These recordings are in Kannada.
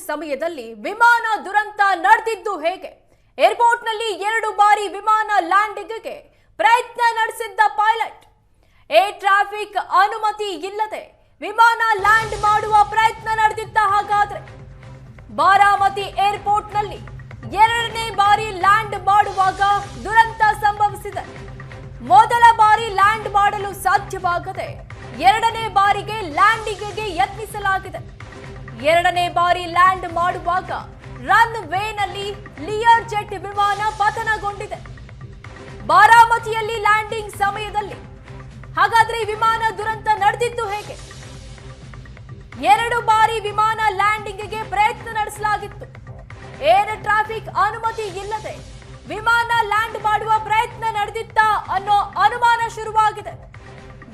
ಸಮಯದಲ್ಲಿ ವಿಮಾನ ದುರಂತ ನಡೆದಿದ್ದು ಹೇಗೆ? ಏರ್ಪೋರ್ಟ್ನಲ್ಲಿ ಎರಡು ಬಾರಿ ವಿಮಾನ ಲ್ಯಾಂಡಿಂಗ್ಗೆ ಪ್ರಯತ್ನ ನಡೆಸಿದ್ದ ಪೈಲಟ್. ಏರ್ ಟ್ರಾಫಿಕ್ ಅನುಮತಿ ಇಲ್ಲದೆ ವಿಮಾನ ಲ್ಯಾಂಡ್ ಮಾಡುವ ಪ್ರಯತ್ನ ನಡೆದಿದ್ದ ಹಾಗಾದ್ರೆ? ಬಾರಾಮತಿ ಏರ್ಪೋರ್ಟ್ನಲ್ಲಿ ಎರಡನೇ ಬಾರಿ ಲ್ಯಾಂಡ್ ಮಾಡುವಾಗ ದುರಂತ ಸಂಭವಿಸಿದೆ. ಮೊದಲ ಬಾರಿ ಲ್ಯಾಂಡ್ ಮಾಡಲು ಸಾಧ್ಯವಾಗದೆ ಎರಡನೇ ಬಾರಿಗೆ ಲ್ಯಾಂಡಿಂಗ್ಗೆ ಯತ್ನಿಸಲಾಗಿದೆ. ಎರಡನೇ ಬಾರಿ ಲ್ಯಾಂಡ್ ಮಾಡುವಾಗ ರನ್ ವೇನಲ್ಲಿ ಲಿಯರ್ ಜೆಟ್ ವಿಮಾನ ಪತನಗೊಂಡಿದೆ. ಬಾರಾಮತಿಯಲ್ಲಿ ಲ್ಯಾಂಡಿಂಗ್ ಸಮಯದಲ್ಲಿ. ಹಾಗಾದ್ರೆ ವಿಮಾನ ದುರಂತ ನಡೆದಿದ್ದು ಹೇಗೆ? ಎರಡು ಬಾರಿ ವಿಮಾನ ಲ್ಯಾಂಡಿಂಗ್ಗೆ ಪ್ರಯತ್ನ ನಡೆಸಲಾಗಿತ್ತು. ಏರ್ ಟ್ರಾಫಿಕ್ ಅನುಮತಿ ಇಲ್ಲದೆ ವಿಮಾನ ಲ್ಯಾಂಡ್ ಮಾಡುವ ಪ್ರಯತ್ನ ನಡೆದಿತ್ತ ಅನ್ನೋ ಅನುಮಾನ ಶುರುವಾಗಿದೆ.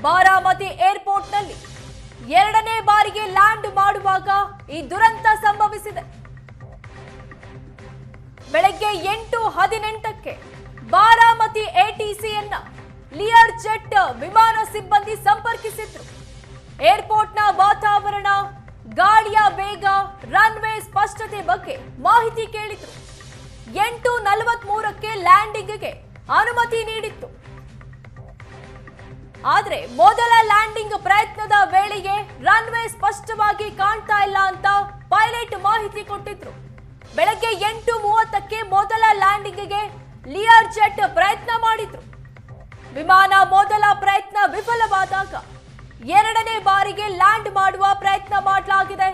ಬಾರಾಮತಿ ಏರ್ಪೋರ್ಟ್ನಲ್ಲಿ ಎರಡನೇ ಬಾರಿಗೆ ಲ್ಯಾಂಡ್ ಮಾಡುವಾಗ ಈ ದುರಂತ ಸಂಭವಿಸಿದೆ. ಬೆಳಗ್ಗೆ ಎಂಟು ಹದಿನೆಂಟಕ್ಕೆ ಬಾರಾಮತಿ ಎಟಿಸಿಯನ್ನ ಲಿಯರ್ ಜೆಟ್ ವಿಮಾನ ಸಿಬ್ಬಂದಿ ಸಂಪರ್ಕಿಸಿದ್ರು. ಏರ್ಪೋರ್ಟ್ನ ವಾತಾವರಣ, ಗಾಳಿಯ ವೇಗ ರನ್ವೇ ಸ್ಪಷ್ಟತೆ ಬಗ್ಗೆ ಮಾಹಿತಿ ಕೇಳಿದ್ರು. ಎಂಟು ನಲವತ್ಮೂರಕ್ಕೆ ಲ್ಯಾಂಡಿಂಗ್ಗೆ ಅನುಮತಿ ನೀಡಿತ್ತು. ಆದ್ರೆ ಮೊದಲ ಲ್ಯಾಂಡಿಂಗ್ ಪ್ರಯತ್ನದ ವೇಳೆಗೆ ರನ್ವೇ ಸ್ಪಷ್ಟವಾಗಿ ಕಾಣ್ತಾ ಇಲ್ಲ ಅಂತ ಪೈಲಟ್ ಮಾಹಿತಿ ಕೊಟ್ಟಿದ್ರು. ಬೆಳಗ್ಗೆ ಎಂಟು ಮೂವತ್ತಕ್ಕೆ ಮೊದಲ ಲ್ಯಾಂಡಿಂಗ್ಗೆ ಲಿಯರ್ ಜೆಟ್ ಪ್ರಯತ್ನ ಮಾಡಿದ್ರು. ವಿಮಾನ ಮೊದಲ ಪ್ರಯತ್ನ ವಿಫಲವಾದಾಗ ಎರಡನೇ ಬಾರಿಗೆ ಲ್ಯಾಂಡ್ ಮಾಡುವ ಪ್ರಯತ್ನ ಮಾಡಲಾಗಿದೆ.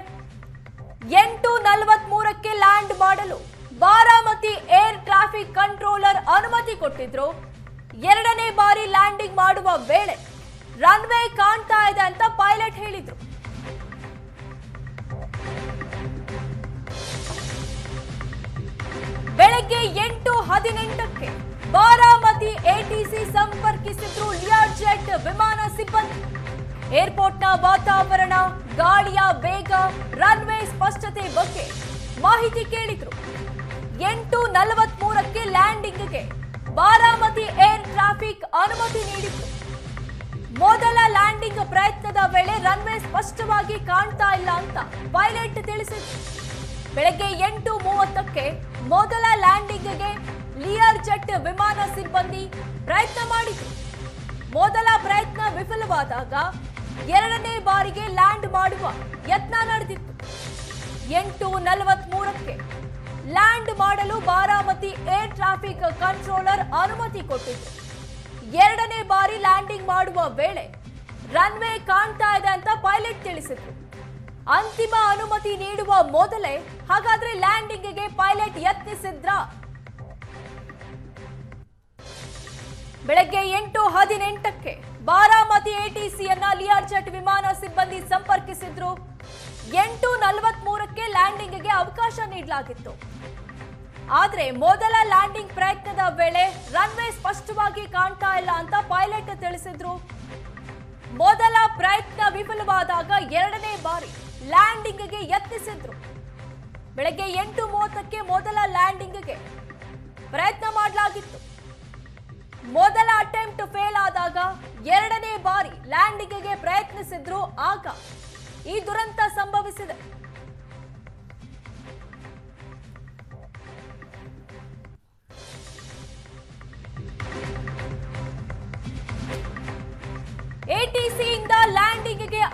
ಎಂಟು ನಲವತ್ಮೂರಕ್ಕೆ ಲ್ಯಾಂಡ್ ಮಾಡಲು ಬಾರಾಮತಿ ಏರ್ ಟ್ರಾಫಿಕ್ ಕಂಟ್ರೋಲರ್ ಅನುಮತಿ ಕೊಟ್ಟಿದ್ರು. ಎರಡನೇ ಬಾರಿ ಲ್ಯಾಂಡಿಂಗ್ ಮಾಡುವ ವೇಳೆ ರನ್ವೇ ಕಾಣ್ತಾ ಇದೆ ಅಂತ ಪೈಲಟ್ ಹೇಳಿದ್ರು. ಬೆಳಗ್ಗೆ ಎಂಟು ಹದಿನೆಂಟಕ್ಕೆ ಬಾರಾಮತಿ ಎಟಿಸಿ ಸಂಪರ್ಕಿಸಿದ್ರು ಲಿಯರ್ ಜೆಟ್ ವಿಮಾನ ಸಿಬ್ಬಂದಿ. ಏರ್ಪೋರ್ಟ್ನ ವಾತಾವರಣ, ಗಾಳಿಯ ವೇಗ ರನ್ವೇ ಸ್ಪಷ್ಟತೆ ಬಗ್ಗೆ ಮಾಹಿತಿ ಕೇಳಿದ್ರು. ಎಂಟು ನಲವತ್ಮೂರಕ್ಕೆ ಲ್ಯಾಂಡಿಂಗ್ಗೆ ಬಾರಾಮತಿ ಏರ್ ಟ್ರಾಫಿಕ್ ಅನುಮತಿ ನೀಡಿತ್ತು. ಮೊದಲ ಲ್ಯಾಂಡಿಂಗ್ ಪ್ರಯತ್ನದ ವೇಳೆ ರನ್ವೇ ಸ್ಪಷ್ಟವಾಗಿ ಕಾಣ್ತಾ ಇಲ್ಲ ಅಂತ ಪೈಲಟ್ ತಿಳಿಸಿದ್ರು. ಬೆಳಗ್ಗೆ ಎಂಟು ಮೂವತ್ತಕ್ಕೆ ಮೊದಲ ಲ್ಯಾಂಡಿಂಗ್ಗೆ ಲಿಯರ್ ಜೆಟ್ ವಿಮಾನ ಸಿಬ್ಬಂದಿ ಪ್ರಯತ್ನ ಮಾಡಿತು ಮೊದಲ ಪ್ರಯತ್ನ ವಿಫಲವಾದಾಗ ಎರಡನೇ ಬಾರಿಗೆ ಲ್ಯಾಂಡ್ ಮಾಡುವ ಯತ್ನ ನಡೆದಿತ್ತು. ಎಂಟು ನಲವತ್ಮೂರಕ್ಕೆ ಲ್ಯಾಂಡ್ ಮಾಡಲು ಬಾರಾಮತಿ ಏರ್ ಟ್ರಾಫಿಕ್ ಕಂಟ್ರೋಲರ್ ಅನುಮತಿ ಕೊಟ್ಟಿತ್ತು ಎರಡನೇ ಬಾರಿ ಲ್ಯಾಂಡಿಂಗ್ ಮಾಡುವ ವೇಳೆ ರನ್ವೇ ಕಾಣ್ತಾ ಇದೆ ಅಂತ ಪೈಲಟ್ ತಿಳಿಸಿದ್ರು. ಅಂತಿಮ ಅನುಮತಿ ನೀಡುವ ಮೊದಲೇ ಹಾಗಾದ್ರೆ ಲ್ಯಾಂಡಿಂಗ್ಗೆ ಪೈಲಟ್ ಯತ್ನಿಸಿದ್ರ? ಬೆಳಗ್ಗೆ ಎಂಟು ಹದಿನೆಂಟಕ್ಕೆ ಬಾರಾಮತಿ ಎಟಿಸಿಯನ್ನ ಲಿಯಾರ್ಜೆಟ್ ವಿಮಾನ ಸಿಬ್ಬಂದಿ ಸಂಪರ್ಕಿಸಿದ್ರು. ಎಂಟು ಅವಕಾಶ ನೀಡಲಾಗಿತ್ತು ಆದರೆ ಮೊದಲ ಲ್ಯಾಂಡಿಂಗ್ ಪ್ರಯತ್ನದ ವೇಳೆ ರನ್ವೇ ಸ್ಪಷ್ಟವಾಗಿ ಕಾಣ್ತಾ ಇಲ್ಲ ಅಂತ ಪೈಲಟ್ ತಿಳಿಸಿದ್ರು. ಮೊದಲ ಪ್ರಯತ್ನ ವಿಫಲವಾದಾಗ ಎರಡನೇ ಬಾರಿ ಲ್ಯಾಂಡಿಂಗ್ಗೆ ಯತ್ನಿಸಿದ್ರು. ಬೆಳಗ್ಗೆ ಎಂಟು ಮೂವತ್ತಕ್ಕೆ ಮೊದಲ ಲ್ಯಾಂಡಿಂಗ್ಗೆ ಪ್ರಯತ್ನ ಮಾಡಲಾಗಿತ್ತು. ಮೊದಲ ಅಟೆಂಪ್ಟ್ ಫೇಲ್ ಆದಾಗ ಎರಡನೇ ಬಾರಿ ಲ್ಯಾಂಡಿಂಗ್ಗೆ ಪ್ರಯತ್ನಿಸಿದ್ರು. ಆಗ ಈ ದುರಂತ ಸಂಭವಿಸಿದೆ.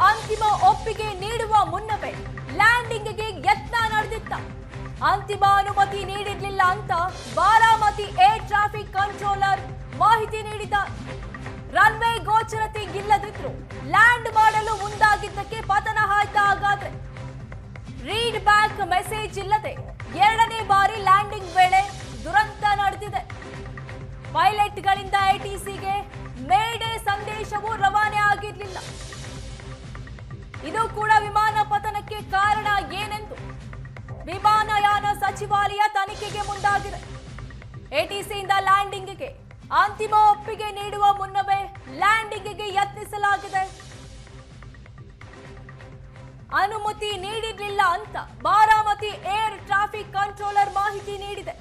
ಅಂತಿಮ ಒಪ್ಪಿಗೆ ನೀಡುವ ಮುನ್ನವೇ ಲ್ಯಾಂಡಿಂಗ್ಗೆ ಯತ್ನ ನಡೆದಿತ್ತ. ಅಂತಿಮ ಅನುಮತಿ ನೀಡಿರ್ಲಿಲ್ಲ ಅಂತ ಬಾರಾಮತಿ ಏರ್ ಟ್ರಾಫಿಕ್ ಕಂಟ್ರೋಲರ್ ಮಾಹಿತಿ ನೀಡಿದ ರನ್ವೇ ಗೋಚರತೆ ಇಲ್ಲದಿದ್ರು ಲ್ಯಾಂಡ್ ಮಾಡಲು ಮುಂದಾಗಿದ್ದಕ್ಕೆ ಪತನ ಆಯ್ತಾ ಹಾಗಾದ್ರೆ. ರೀಡ್ ಬ್ಯಾಕ್ ಮೆಸೇಜ್ ಇಲ್ಲದೆ ಎರಡನೇ ಬಾರಿ ಲ್ಯಾಂಡಿಂಗ್ ವೇಳೆ ದುರಂತ ನಡೆದಿದೆ. ಪೈಲಟ್ಗಳಿಂದ ಐಟಿಸಿಗೆ ಮೇಡೆ ಸಂದೇಶವು ರವಾನೆ ಆಗಿರಲಿಲ್ಲ. ಇದು ಕೂಡ ವಿಮಾನ ಪತನಕ್ಕೆ ಕಾರಣ ಏನೆಂದು? ವಿಮಾನಯಾನ ಸಚಿವಾಲಯ ತನಿಖೆಗೆ ಮುಂದಾಗಿದೆ. ಎಟಿಸಿಯಿಂದ ಲ್ಯಾಂಡಿಂಗ್ಗೆ ಅಂತಿಮ ಒಪ್ಪಿಗೆ ನೀಡುವ ಮುನ್ನವೇ ಲ್ಯಾಂಡಿಂಗ್ಗೆ ಯತ್ನಿಸಲಾಗಿದೆ. ಅನುಮತಿ ನೀಡಿರಲಿಲ್ಲ ಅಂತ ಬಾರಾಮತಿ ಏರ್ ಟ್ರಾಫಿಕ್ ಕಂಟ್ರೋಲರ್ ಮಾಹಿತಿ ನೀಡಿದೆ.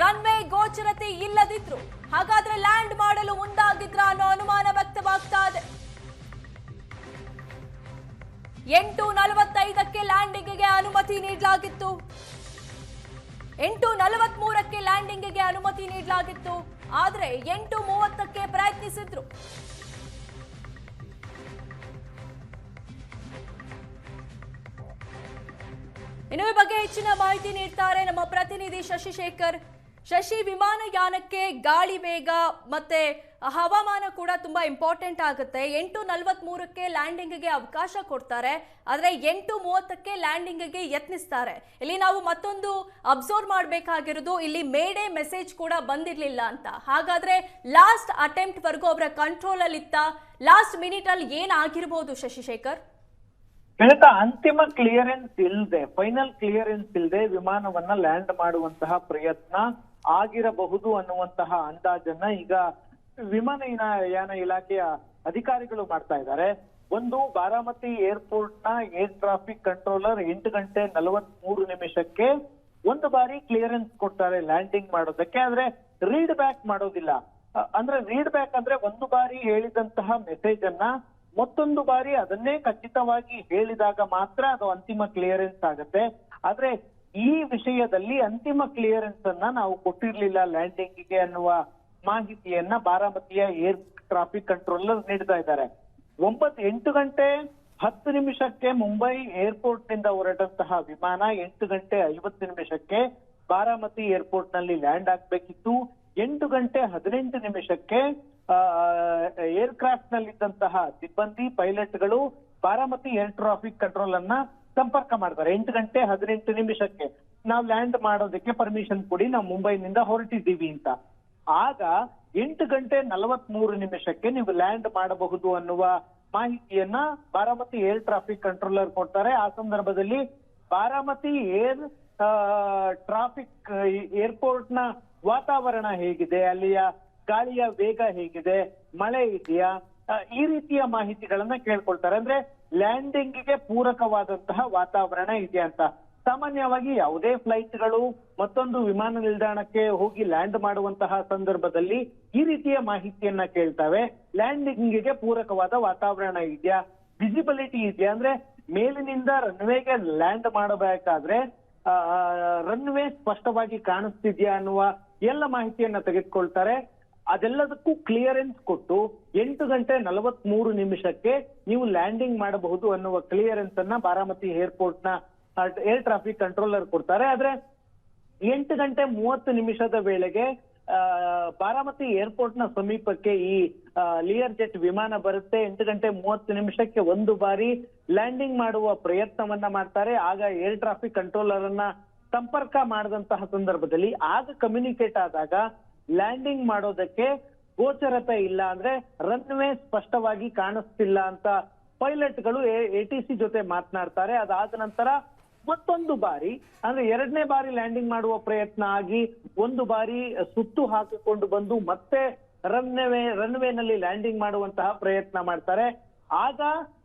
ರನ್ವೇ ಗೋಚರತೆ ಇಲ್ಲದಿದ್ರು ಹಾಗಾದ್ರೆ ಲ್ಯಾಂಡ್ ಮಾಡಲು ಎಂಟು ನಲವತ್ತೈದಕ್ಕೆ ಲ್ಯಾಂಡಿಂಗ್ಗೆ ಅನುಮತಿ ನೀಡಲಾಗಿತ್ತು. ಎಂಟು ನಲವತ್ಮೂರಕ್ಕೆ ಲ್ಯಾಂಡಿಂಗ್ಗೆ ಅನುಮತಿ ನೀಡಲಾಗಿತ್ತು. ಆದರೆ ಎಂಟು ಮೂವತ್ತಕ್ಕೆ ಪ್ರಯತ್ನಿಸಿದ್ರು. ಇನ್ನು ಬಗ್ಗೆ ಹೆಚ್ಚಿನ ಮಾಹಿತಿ ನೀಡ್ತಾರೆ ನಮ್ಮ ಪ್ರತಿನಿಧಿ ಶಶಿಶೇಖರ್. ಶಶಿ ವಿಮಾನಯಾನಕ್ಕೆ ಗಾಳಿ ವೇಗ ಮತ್ತೆ ಹವಾಮಾನ ಕೂಡ ತುಂಬಾ ಇಂಪಾರ್ಟೆಂಟ್ ಆಗುತ್ತೆ. ಎಂಟು ನಲವತ್ಮೂರಕ್ಕೆ ಲ್ಯಾಂಡಿಂಗ್ಗೆ ಅವಕಾಶ ಕೊಡ್ತಾರೆ. ಆದ್ರೆ ಎಂಟು ಮೂವತ್ತಕ್ಕೆ ಲ್ಯಾಂಡಿಂಗ್ಗೆ ಯತ್ನಿಸ್ತಾರೆ. ಇಲ್ಲಿ ನಾವು ಮತ್ತೊಂದು ಅಬ್ಸರ್ವ್ ಮಾಡಬೇಕಾಗಿರೋದು ಇಲ್ಲಿ ಮೇಡೇ ಮೆಸೇಜ್ ಕೂಡ ಬಂದಿರಲಿಲ್ಲ ಅಂತ. ಹಾಗಾದ್ರೆ ಲಾಸ್ಟ್ ಅಟೆಂಪ್ಟ್ ವರ್ಗೂ ಅವರ ಕಂಟ್ರೋಲ್ ಅಲ್ಲಿ ಇತ್ತ ಲಾಸ್ಟ್ ಮಿನಿಟ್ ಅಲ್ಲಿ ಏನಾಗಿರ್ಬೋದು ಶಶಿಶೇಖರ್? ಹೇಳ್ತಾ ಅಂತಿಮ ಕ್ಲಿಯರೆನ್ಸ್ ಇಲ್ಲದೆ ಫೈನಲ್ ಕ್ಲಿಯರೆನ್ಸ್ ಇಲ್ಲದೆ ವಿಮಾನವನ್ನ ಲ್ಯಾಂಡ್ ಮಾಡುವಂತಹ ಪ್ರಯತ್ನ ಆಗಿರಬಹುದು ಅನ್ನುವಂತಹ ಅಂದಾಜನ್ನ ಈಗ ವಿಮಾನಯಾನ ಇಲಾಖೆಯ ಅಧಿಕಾರಿಗಳು ಮಾಡ್ತಾ ಇದ್ದಾರೆ. ಒಂದು, ಬಾರಾಮತಿ ಏರ್ಪೋರ್ಟ್ನ ಏರ್ ಟ್ರಾಫಿಕ್ ಕಂಟ್ರೋಲರ್ ಎಂಟು ಗಂಟೆ ನಲವತ್ ಮೂರು ನಿಮಿಷಕ್ಕೆ ಒಂದು ಬಾರಿ ಕ್ಲಿಯರೆನ್ಸ್ ಕೊಡ್ತಾರೆ ಲ್ಯಾಂಡಿಂಗ್ ಮಾಡೋದಕ್ಕೆ. ಆದ್ರೆ ರೀಡ್ ಬ್ಯಾಕ್ ಮಾಡೋದಿಲ್ಲ. ಅಂದ್ರೆ ರೀಡ್ ಬ್ಯಾಕ್ ಅಂದ್ರೆ ಒಂದು ಬಾರಿ ಹೇಳಿದಂತಹ ಮೆಸೇಜ್ ಅನ್ನ ಮತ್ತೊಂದು ಬಾರಿ ಅದನ್ನೇ ಖಚಿತವಾಗಿ ಹೇಳಿದಾಗ ಮಾತ್ರ ಅದು ಅಂತಿಮ ಕ್ಲಿಯರೆನ್ಸ್ ಆಗುತ್ತೆ. ಆದ್ರೆ ಈ ವಿಷಯದಲ್ಲಿ ಅಂತಿಮ ಕ್ಲಿಯರೆನ್ಸ್ ಅನ್ನ ನಾವು ಕೊಟ್ಟಿರ್ಲಿಲ್ಲ ಲ್ಯಾಂಡಿಂಗ್ಗೆ ಅನ್ನುವ ಮಾಹಿತಿಯನ್ನ ಬಾರಾಮತಿಯ ಏರ್ ಟ್ರಾಫಿಕ್ ಕಂಟ್ರೋಲರ್ ನೀಡ್ತಾ ಇದ್ದಾರೆ. ಒಂಬತ್ತು ಎಂಟು ಗಂಟೆ ಹತ್ತು ನಿಮಿಷಕ್ಕೆ ಮುಂಬೈ ಏರ್ಪೋರ್ಟ್ನಿಂದ ಹೊರಟಂತಹ ವಿಮಾನ ಎಂಟು ಗಂಟೆ ಐವತ್ತು ನಿಮಿಷಕ್ಕೆ ಬಾರಾಮತಿ ಏರ್ಪೋರ್ಟ್ನಲ್ಲಿ ಲ್ಯಾಂಡ್ ಆಗ್ಬೇಕಿತ್ತು ಎಂಟು ಗಂಟೆ ಹದಿನೆಂಟು ನಿಮಿಷಕ್ಕೆ ಏರ್ಕ್ರಾಫ್ಟ್ ನಲ್ಲಿದ್ದಂತಹ ಸಿಬ್ಬಂದಿ, ಪೈಲಟ್ಗಳು ಬಾರಾಮತಿ ಏರ್ ಟ್ರಾಫಿಕ್ ಕಂಟ್ರೋಲ್ ಅನ್ನ ಸಂಪರ್ಕ ಮಾಡ್ತಾರೆ. ಎಂಟು ಗಂಟೆ ಹದಿನೆಂಟು ನಿಮಿಷಕ್ಕೆ ನಾವು ಲ್ಯಾಂಡ್ ಮಾಡೋದಕ್ಕೆ ಪರ್ಮಿಷನ್ ಕೊಡಿ, ನಾವು ಮುಂಬೈನಿಂದ ಹೊರಟಿದ್ದೀವಿ ಅಂತ. ಆಗ ಎಂಟು ಗಂಟೆ ನಲವತ್ ಮೂರು ನಿಮಿಷಕ್ಕೆ ನೀವು ಲ್ಯಾಂಡ್ ಮಾಡಬಹುದು ಅನ್ನುವ ಮಾಹಿತಿಯನ್ನ ಬಾರಾಮತಿ ಏರ್ ಟ್ರಾಫಿಕ್ ಕಂಟ್ರೋಲರ್ ಕೊಡ್ತಾರೆ. ಆ ಸಂದರ್ಭದಲ್ಲಿ ಬಾರಾಮತಿ ಏರ್ ಟ್ರಾಫಿಕ್ ಏರ್ಪೋರ್ಟ್ನ ವಾತಾವರಣ ಹೇಗಿದೆ? ಅಲ್ಲಿಯ ಗಾಳಿಯ ವೇಗ ಹೇಗಿದೆ, ಮಳೆ ಇದೆಯಾ ಈ ರೀತಿಯ ಮಾಹಿತಿಗಳನ್ನ ಕೇಳ್ಕೊಳ್ತಾರೆ. ಅಂದ್ರೆ ಲ್ಯಾಂಡಿಂಗ್ಗೆ ಪೂರಕವಾದಂತಹ ವಾತಾವರಣ ಇದೆ ಅಂತ. ಸಾಮಾನ್ಯವಾಗಿ ಯಾವುದೇ ಫ್ಲೈಟ್ಗಳು ಮತ್ತೊಂದು ವಿಮಾನ ನಿಲ್ದಾಣಕ್ಕೆ ಹೋಗಿ ಲ್ಯಾಂಡ್ ಮಾಡುವಂತಹ ಸಂದರ್ಭದಲ್ಲಿ ಈ ರೀತಿಯ ಮಾಹಿತಿಯನ್ನ ಕೇಳ್ತವೆ. ಲ್ಯಾಂಡಿಂಗ್ಗೆ ಪೂರಕವಾದ ವಾತಾವರಣ ಇದೆಯಾ ವಿಸಿಬಿಲಿಟಿ ಇದೆಯಾ, ಅಂದ್ರೆ ಮೇಲಿನಿಂದ ರನ್ವೇಗೆ ಲ್ಯಾಂಡ್ ಮಾಡಬೇಕಾದ್ರೆ ರನ್ವೇ ಸ್ಪಷ್ಟವಾಗಿ ಕಾಣಿಸ್ತಿದ್ಯಾ ಅನ್ನುವ ಎಲ್ಲ ಮಾಹಿತಿಯನ್ನ ತೆಗೆದುಕೊಳ್ತಾರೆ. ಅದೆಲ್ಲದಕ್ಕೂ ಕ್ಲಿಯರೆನ್ಸ್ ಕೊಟ್ಟು ಎಂಟು ಗಂಟೆ ನಲವತ್ ಮೂರು ನಿಮಿಷಕ್ಕೆ ನೀವು ಲ್ಯಾಂಡಿಂಗ್ ಮಾಡಬಹುದು ಅನ್ನುವ ಕ್ಲಿಯರೆನ್ಸ್ ಅನ್ನ ಬಾರಾಮತಿ ಏರ್ಪೋರ್ಟ್ನ ಏರ್ ಟ್ರಾಫಿಕ್ ಕಂಟ್ರೋಲರ್ ಕೊಡ್ತಾರೆ. ಆದ್ರೆ ಎಂಟು ಗಂಟೆ ಮೂವತ್ತು ನಿಮಿಷದ ವೇಳೆಗೆ ಬಾರಾಮತಿ ಏರ್ಪೋರ್ಟ್ನ ಸಮೀಪಕ್ಕೆ ಈ ಲಿಯರ್ ಜೆಟ್ ವಿಮಾನ ಬರುತ್ತೆ. ಎಂಟು ಗಂಟೆ ಮೂವತ್ತು ನಿಮಿಷಕ್ಕೆ ಒಂದು ಬಾರಿ ಲ್ಯಾಂಡಿಂಗ್ ಮಾಡುವ ಪ್ರಯತ್ನವನ್ನ ಮಾಡ್ತಾರೆ. ಆಗ ಏರ್ ಟ್ರಾಫಿಕ್ ಕಂಟ್ರೋಲರ್ ಅನ್ನ ಸಂಪರ್ಕ ಮಾಡಿದಂತಹ ಸಂದರ್ಭದಲ್ಲಿ ಆಗ ಕಮ್ಯುನಿಕೇಟ್ ಆದಾಗ ಲ್ಯಾಂಡಿಂಗ್ ಮಾಡೋದಕ್ಕೆ ಗೋಚರತೆ ಇಲ್ಲ ಅಂದ್ರೆ ರನ್ವೇ ಸ್ಪಷ್ಟವಾಗಿ ಕಾಣಿಸ್ತಿಲ್ಲ ಅಂತ ಪೈಲಟ್ಗಳು ಎ ಟಿ ಸಿ ಜೊತೆ ಮಾತನಾಡ್ತಾರೆ. ಅದಾದ ನಂತರ ಮತ್ತೊಂದು ಬಾರಿ, ಅಂದ್ರೆ ಎರಡನೇ ಬಾರಿ ಲ್ಯಾಂಡಿಂಗ್ ಮಾಡುವ ಪ್ರಯತ್ನ ಆಗಿ ಒಂದು ಬಾರಿ ಸುತ್ತು ಹಾಕಿಕೊಂಡು ಬಂದು ಮತ್ತೆ ರನ್ವೇ ರನ್ವೇನಲ್ಲಿ ಲ್ಯಾಂಡಿಂಗ್ ಮಾಡುವಂತಹ ಪ್ರಯತ್ನ ಮಾಡ್ತಾರೆ. ಆಗ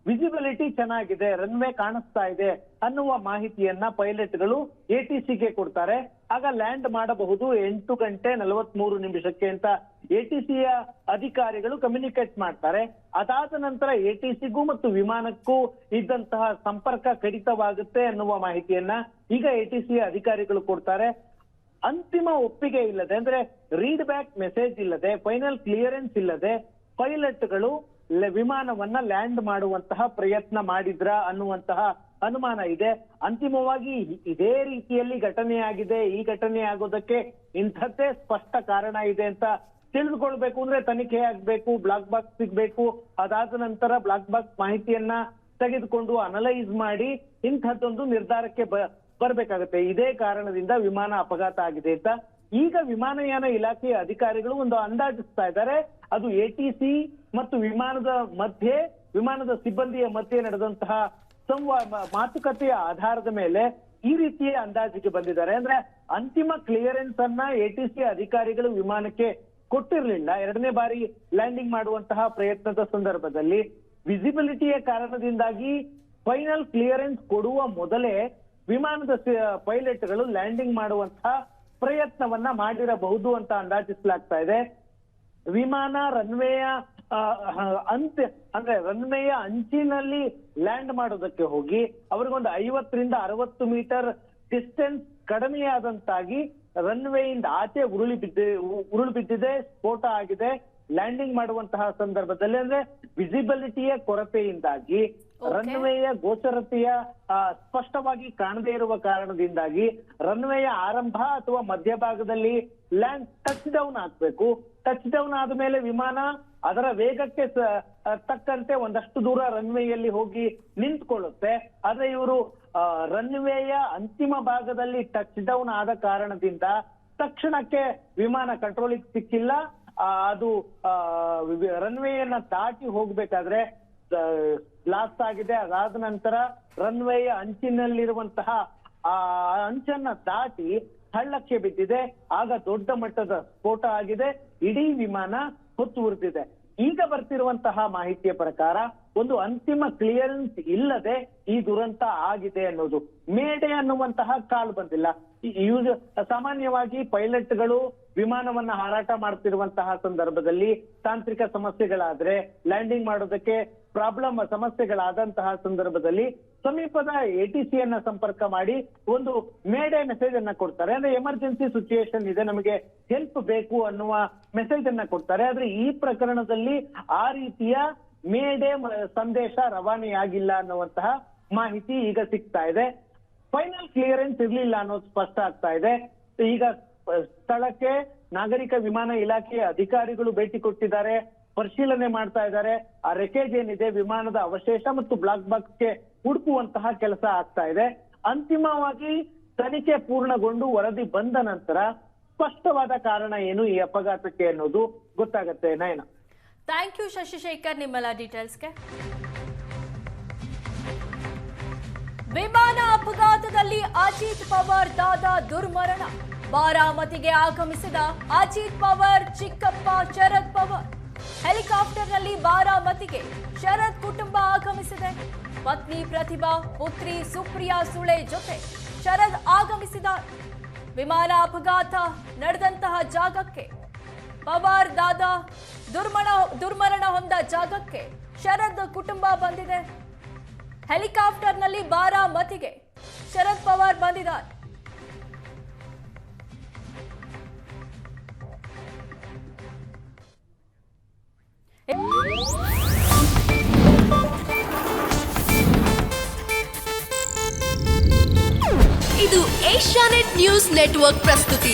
ವಿಸಿಬಿಲಿಟಿ ಚೆನ್ನಾಗಿದೆ ರನ್ವೇ ಕಾಣಿಸ್ತಾ ಇದೆ ಅನ್ನುವ ಮಾಹಿತಿಯನ್ನ ಪೈಲಟ್ಗಳು ಎ ಟಿ ಸಿಗೆ ಕೊಡ್ತಾರೆ. ಆಗ ಲ್ಯಾಂಡ್ ಮಾಡಬಹುದು ಎಂಟು ಗಂಟೆ ನಲವತ್ ಮೂರು ನಿಮಿಷಕ್ಕೆ ಅಂತ ಎ ಟಿ ಸಿಯ ಅಧಿಕಾರಿಗಳು ಕಮ್ಯುನಿಕೇಟ್ ಮಾಡ್ತಾರೆ. ಅದಾದ ನಂತರ ಎ ಟಿ ಸಿಗೂ ಮತ್ತು ವಿಮಾನಕ್ಕೂ ಇದ್ದಂತಹ ಸಂಪರ್ಕ ಕಡಿತವಾಗುತ್ತೆ ಅನ್ನುವ ಮಾಹಿತಿಯನ್ನ ಈಗ ಎ ಟಿ ಸಿಯ ಅಧಿಕಾರಿಗಳು ಕೊಡ್ತಾರೆ. ಅಂತಿಮ ಒಪ್ಪಿಗೆ ಇಲ್ಲದೆ, ಅಂದ್ರೆ ರೀಡ್ ಬ್ಯಾಕ್ ಮೆಸೇಜ್ ಇಲ್ಲದೆ ಫೈನಲ್ ಕ್ಲಿಯರೆನ್ಸ್ ಇಲ್ಲದೆ, ಪೈಲಟ್ಗಳು ವಿಮಾನವನ್ನ ಲ್ಯಾಂಡ್ ಮಾಡುವಂತಹ ಪ್ರಯತ್ನ ಮಾಡಿದ್ರ ಅನ್ನುವಂತಹ ಅನುಮಾನ ಇದೆ. ಅಂತಿಮವಾಗಿ ಇದೇ ರೀತಿಯಲ್ಲಿ ಘಟನೆಯಾಗಿದೆ ಈ ಘಟನೆ ಆಗೋದಕ್ಕೆ ಇಂಥದ್ದೇ ಸ್ಪಷ್ಟ ಕಾರಣ ಇದೆ ಅಂತ ತಿಳಿದುಕೊಳ್ಬೇಕು ಅಂದ್ರೆ ತನಿಖೆ ಆಗ್ಬೇಕು ಬ್ಲಾಕ್ ಬಾಕ್ಸ್ ಸಿಗ್ಬೇಕು. ಅದಾದ ನಂತರ ಬ್ಲಾಕ್ ಬಾಕ್ಸ್ ಮಾಹಿತಿಯನ್ನ ತೆಗೆದುಕೊಂಡು ಅನಲೈಸ್ ಮಾಡಿ ಇಂಥದ್ದೊಂದು ನಿರ್ಧಾರಕ್ಕೆ ಬರಬೇಕಾಗುತ್ತೆ ಬರ್ಬೇಕಾಗತ್ತೆ. ಇದೇ ಕಾರಣದಿಂದ ವಿಮಾನ ಅಪಘಾತ ಆಗಿದೆ ಅಂತ. ಈಗ ವಿಮಾನಯಾನ ಇಲಾಖೆಯ ಅಧಿಕಾರಿಗಳು ಒಂದು ಅಂದಾಜಿಸ್ತಾ ಇದ್ದಾರೆ. ಅದು ಎ ಟಿ ಸಿ ಮತ್ತು ವಿಮಾನದ ಮಧ್ಯೆ, ವಿಮಾನದ ಸಿಬ್ಬಂದಿಯ ಮಧ್ಯೆ ನಡೆದಂತಹ ಸಂವಾ ಮಾತುಕತೆಯ ಆಧಾರದ ಮೇಲೆ ಈ ರೀತಿಯ ಅಂದಾಜಿಗೆ ಬಂದಿದ್ದಾರೆ. ಅಂದ್ರೆ ಅಂತಿಮ ಕ್ಲಿಯರೆನ್ಸ್ ಅನ್ನ ಸಿ ಅಧಿಕಾರಿಗಳು ವಿಮಾನಕ್ಕೆ ಕೊಟ್ಟಿರಲಿಲ್ಲ. ಎರಡನೇ ಬಾರಿ ಲ್ಯಾಂಡಿಂಗ್ ಮಾಡುವಂತಹ ಪ್ರಯತ್ನದ ಸಂದರ್ಭದಲ್ಲಿ ವಿಸಿಬಿಲಿಟಿಯ ಕಾರಣದಿಂದಾಗಿ ಫೈನಲ್ ಕ್ಲಿಯರೆನ್ಸ್ ಕೊಡುವ ಮೊದಲೇ ವಿಮಾನದ ಪೈಲಟ್ಗಳು ಲ್ಯಾಂಡಿಂಗ್ ಮಾಡುವಂತಹ ಪ್ರಯತ್ನವನ್ನ ಮಾಡಿರಬಹುದು ಅಂತ ಅಂದಾಜಿಸಲಾಗ್ತಾ ಇದೆ. ವಿಮಾನ ರನ್ವೇಯ ಅಂತ್ಯ, ಅಂದ್ರೆ ರನ್ವೇಯ ಅಂಚಿನಲ್ಲಿ ಲ್ಯಾಂಡ್ ಮಾಡೋದಕ್ಕೆ ಹೋಗಿ ಅವ್ರಿಗೊಂದು ಐವತ್ತರಿಂದ ಅರವತ್ತು ಮೀಟರ್ ಡಿಸ್ಟೆನ್ಸ್ ಕಡಿಮೆಯಾದಂತಾಗಿ ರನ್ವೇಯಿಂದ ಆಚೆ ಉರುಳಿ ಬಿದ್ದ ಉರುಳು ಬಿದ್ದಿದೆ, ಸ್ಫೋಟ ಆಗಿದೆ ಲ್ಯಾಂಡಿಂಗ್ ಮಾಡುವಂತಹ ಸಂದರ್ಭದಲ್ಲಿ ಅಂದ್ರೆ ವಿಸಿಬಿಲಿಟಿಯ ಕೊರತೆಯಿಂದಾಗಿ. ರನ್ವೇಯ ಗೋಚರತೆಯ ಸ್ಪಷ್ಟವಾಗಿ ಕಾಣದೇ ಇರುವ ಕಾರಣದಿಂದಾಗಿ ರನ್ವೇಯ ಆರಂಭ ಅಥವಾ ಮಧ್ಯಭಾಗದಲ್ಲಿ ಲ್ಯಾಂಡ್ ಟಚ್ ಡೌನ್ ಆಗ್ಬೇಕು. ಟಚ್ ಡೌನ್ ಆದ ಮೇಲೆ ವಿಮಾನ ಅದರ ವೇಗಕ್ಕೆ ತಕ್ಕಂತೆ ಒಂದಷ್ಟು ದೂರ ರನ್ವೇಯಲ್ಲಿ ಹೋಗಿ ನಿಂತ್ಕೊಳ್ಳುತ್ತೆ. ಆದ್ರೆ ಇವರು ರನ್ವೇಯ ಅಂತಿಮ ಭಾಗದಲ್ಲಿ ಟಚ್ ಡೌನ್ ಆದ ಕಾರಣದಿಂದ ತಕ್ಷಣಕ್ಕೆ ವಿಮಾನ ಕಂಟ್ರೋಲಿಗೆ ಸಿಕ್ಕಿಲ್ಲ. ಅದು ರನ್ವೇಯನ್ನ ದಾಟಿ ಹೋಗ್ಬೇಕಾದ್ರೆ ಬ್ಲಾಸ್ಟ್ ಆಗಿದೆ. ಅದಾದ ನಂತರ ರನ್ವೇಯ ಅಂಚಿನಲ್ಲಿರುವಂತಹ, ಆ, ಅಂಚನ್ನ ದಾಟಿ ಹಳ್ಳಕ್ಕೆ ಬಿದ್ದಿದೆ. ಆಗ ದೊಡ್ಡ ಮಟ್ಟದ ಸ್ಫೋಟ ಆಗಿದೆ. ಇಡೀ ವಿಮಾನ ಹೊತ್ತು ಉರಿದಿದೆ. ಈಗ ಬರ್ತಿರುವಂತಹ ಮಾಹಿತಿಯ ಪ್ರಕಾರ ಒಂದು ಅಂತಿಮ ಕ್ಲಿಯರೆನ್ಸ್ ಇಲ್ಲದೆ ಈ ದುರಂತ ಆಗಿದೆ ಅನ್ನೋದು. ಮೇಡೆ ಅನ್ನುವಂತಹ ಕಾಲ್ ಬಂದಿಲ್ಲ. ಯೂಸ್, ಸಾಮಾನ್ಯವಾಗಿ ಪೈಲಟ್ಗಳು ವಿಮಾನವನ್ನ ಹಾರಾಟ ಮಾಡ್ತಿರುವಂತಹ ಸಂದರ್ಭದಲ್ಲಿ ತಾಂತ್ರಿಕ ಸಮಸ್ಯೆಗಳಾದ್ರೆ ಲ್ಯಾಂಡಿಂಗ್ ಮಾಡೋದಕ್ಕೆ ಪ್ರಾಬ್ಲಮ್, ಸಮಸ್ಯೆಗಳಾದಂತಹ ಸಂದರ್ಭದಲ್ಲಿ ಸಮೀಪದ ಎ ಟಿ ಸಿ ಅನ್ನ ಸಂಪರ್ಕ ಮಾಡಿ ಒಂದು ಮೇಡೆ ಮೆಸೇಜ್ ಅನ್ನ ಕೊಡ್ತಾರೆ. ಅಂದ್ರೆ ಎಮರ್ಜೆನ್ಸಿ ಸಿಚುಯೇಷನ್ ಇದೆ, ನಮಗೆ ಹೆಲ್ಪ್ ಬೇಕು ಅನ್ನುವ ಮೆಸೇಜ್ ಅನ್ನ ಕೊಡ್ತಾರೆ. ಆದ್ರೆ ಈ ಪ್ರಕರಣದಲ್ಲಿ ಆ ರೀತಿಯ ಮೇಡೆ ಡೇ ಸಂದೇಶ ರವಾನೆಯಾಗಿಲ್ಲ ಅನ್ನುವಂತಹ ಮಾಹಿತಿ ಈಗ ಸಿಗ್ತಾ ಇದೆ. ಫೈನಲ್ ಕ್ಲಿಯರೆನ್ಸ್ ಇರ್ಲಿಲ್ಲ ಅನ್ನೋದು ಸ್ಪಷ್ಟ ಆಗ್ತಾ ಇದೆ. ಈಗ ಸ್ಥಳಕ್ಕೆ ನಾಗರಿಕ ವಿಮಾನ ಇಲಾಖೆಯ ಅಧಿಕಾರಿಗಳು ಭೇಟಿ ಕೊಟ್ಟಿದ್ದಾರೆ, ಪರಿಶೀಲನೆ ಮಾಡ್ತಾ ಇದ್ದಾರೆ. ಆ ರೆಕೇಜ್ ಏನಿದೆ, ವಿಮಾನದ ಅವಶೇಷ ಮತ್ತು ಬ್ಲಾಕ್ ಬಾಕ್ಸ್ಗೆ ಹುಡುಕುವಂತಹ ಕೆಲಸ ಆಗ್ತಾ ಇದೆ. ಅಂತಿಮವಾಗಿ ತನಿಖೆ ಪೂರ್ಣಗೊಂಡು ವರದಿ ಬಂದ ನಂತರ ಸ್ಪಷ್ಟವಾದ ಕಾರಣ ಏನು ಈ ಅಪಘಾತಕ್ಕೆ ಅನ್ನೋದು ಗೊತ್ತಾಗತ್ತೆ ನಯನ. ಥ್ಯಾಂಕ್ ಯು ಶಶಿಶೇಖರ್ ನಿಮ್ಮೆಲ್ಲ ಡೀಟೇಲ್ಸ್ಗೆ ವಿಮಾನ ಅಪಘಾತದಲ್ಲಿ ಅಜಿತ್ ಪವಾರ್ ದಾದ ದುರ್ಮರಣ. ಬಾರಾಮತಿಗೆ ಆಗಮಿಸಿದ ಅಜಿತ್ ಪವಾರ್, ಚಿಕ್ಕಪ್ಪ, ಶರದ್ ಪವಾರ್. ಹೆಲಿಕಾಪ್ಟರ್ನಲ್ಲಿ ಬಾರಾಮತಿಗೆ ಶರದ್ ಕುಟುಂಬ ಆಗಮಿಸಿದೆ. ಪತ್ನಿ ಪ್ರತಿಭಾ, ಪುತ್ರಿ ಸುಪ್ರಿಯಾ ಸುಳೆ ಜೊತೆ ಶರದ್ ಆಗಮಿಸಿದ ವಿಮಾನ ಅಪಘಾತ ನಡೆದಂತಹ ಜಾಗಕ್ಕೆ ಪವಾರ್ ದಾದಾ ದುರ್ಮರಣ ದುರ್ಮರಣ ಹೊಂದ ಜಾಗಕ್ಕೆ ಶರದ್ ಕುಟುಂಬ ಬಂದಿದೆ. ಹೆಲಿಕಾಪ್ಟರ್ನಲ್ಲಿ ಬಾರಾಮತಿಗೆ ಶರದ್ ಪವಾರ್ ಬಂದಿದ್ದಾರೆ. ಇದು ಏಷ್ಯಾನೆಟ್ ನ್ಯೂಸ್ ನೆಟ್ವರ್ಕ್ ಪ್ರಸ್ತುತಿ.